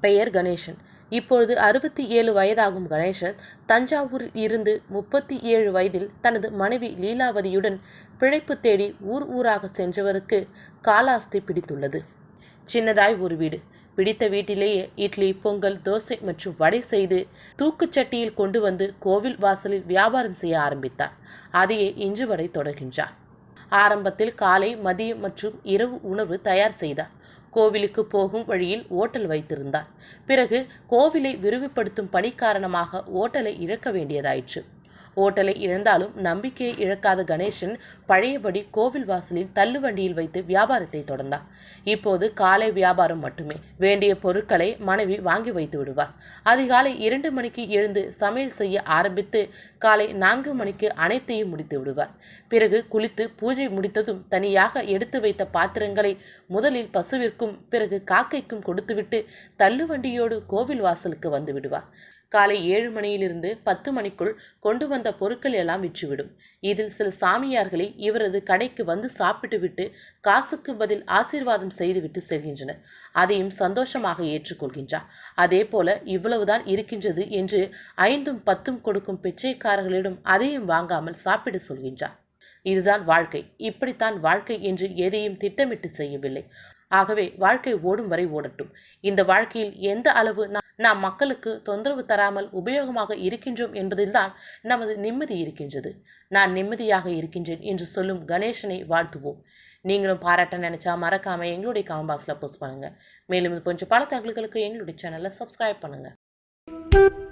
பெயர் கணேசன். இப்பொழுது அறுபத்தி ஏழு வயதாகும் கணேசன் தஞ்சாவூரில் இருந்து முப்பத்தி ஏழு வயதில் தனது மனைவி லீலாவதியுடன் பிழைப்பு தேடி ஊர் ஊராக சென்றவருக்கு காலாஸ்தி பிடித்துள்ளது. சின்னதாய் ஒரு வீடு. பிடித்த வீட்டிலேயே இட்லி பொங்கல் தோசை மற்றும் வடை செய்து தூக்குச்சட்டியில் கொண்டு வந்து கோவில் வாசலில் வியாபாரம் செய்ய ஆரம்பித்தார். அதையே இன்று வரை தொடர்கின்றார். ஆரம்பத்தில் காலை மதியம் மற்றும் இரவு உணவு தயார் செய்தார். கோவிலுக்கு போகும் வழியில் ஓட்டல் வைத்திருந்தார். பிறகு கோவிலை விரிவுபடுத்தும் பணி காரணமாக ஓட்டலை இழக்க வேண்டியதாயிற்று. ஓட்டலை இழந்தாலும் நம்பிக்கையை இழக்காத கணேசன் பழையபடி கோவில் வாசலில் தள்ளுவண்டியில் வைத்து வியாபாரத்தை தொடர்ந்தார் இப்போது காலை வியாபாரம் மட்டுமே. வேண்டிய பொருட்களை மனைவி வாங்கி வைத்து விடுவார். அதிகாலை இரண்டு மணிக்கு எழுந்து சமையல் செய்ய ஆரம்பித்து காலை நான்கு மணிக்கு அனைத்தையும் முடித்து விடுவார். பிறகு குளித்து பூஜை முடித்ததும் தனியாக எடுத்து வைத்த பாத்திரங்களை முதலில் பசுவிற்கும் பிறகு காக்கைக்கும் கொடுத்துவிட்டு தள்ளுவண்டியோடு கோவில் வாசலுக்கு வந்து விடுவார். காலை ஏழு மணியிலிருந்து பத்து மணிக்குள் கொண்டு வந்த பொருட்கள் எல்லாம் விற்றுவிடும். இதில் சில சாமியார்களை இவரது கடைக்கு வந்து சாப்பிட்டு விட்டு காசுக்கு பதில் ஆசீர்வாதம் செய்துவிட்டு செல்கின்றனர். அதையும் சந்தோஷமாக ஏற்றுக்கொள்கின்றார். அதே போல இவ்வளவுதான் இருக்கின்றது என்று ஐந்தும் பத்தும் கொடுக்கும் பிச்சைக்காரர்களிடம் அதையும் வாங்காமல் சாப்பிட சொல்கின்றார். இதுதான் வாழ்க்கை. இப்படித்தான் வாழ்க்கை என்று எதையும் திட்டமிட்டு செய்யவில்லை. ஆகவே வாழ்க்கை ஓடும் வரை ஓடட்டும். இந்த வாழ்க்கையில் எந்த அளவு நாம் நாம் மக்களுக்கு தொந்தரவு தராமல் உபயோகமாக இருக்கின்றோம் என்பதில்தான் நமது நிம்மதி இருக்கின்றது. நான் நிம்மதியாக இருக்கின்றேன் என்று சொல்லும் கணேசனை வாழ்த்துவோம். நீங்களும் பாராட்ட நினைச்சா மறக்காமல் எங்களுடைய காமெண்ட் பாக்ஸில் போஸ்ட் பண்ணுங்கள் மேலும் இது கொஞ்சம் பல தகவல்களுக்கு எங்களுடைய சேனலை சப்ஸ்கிரைப் பண்ணுங்கள்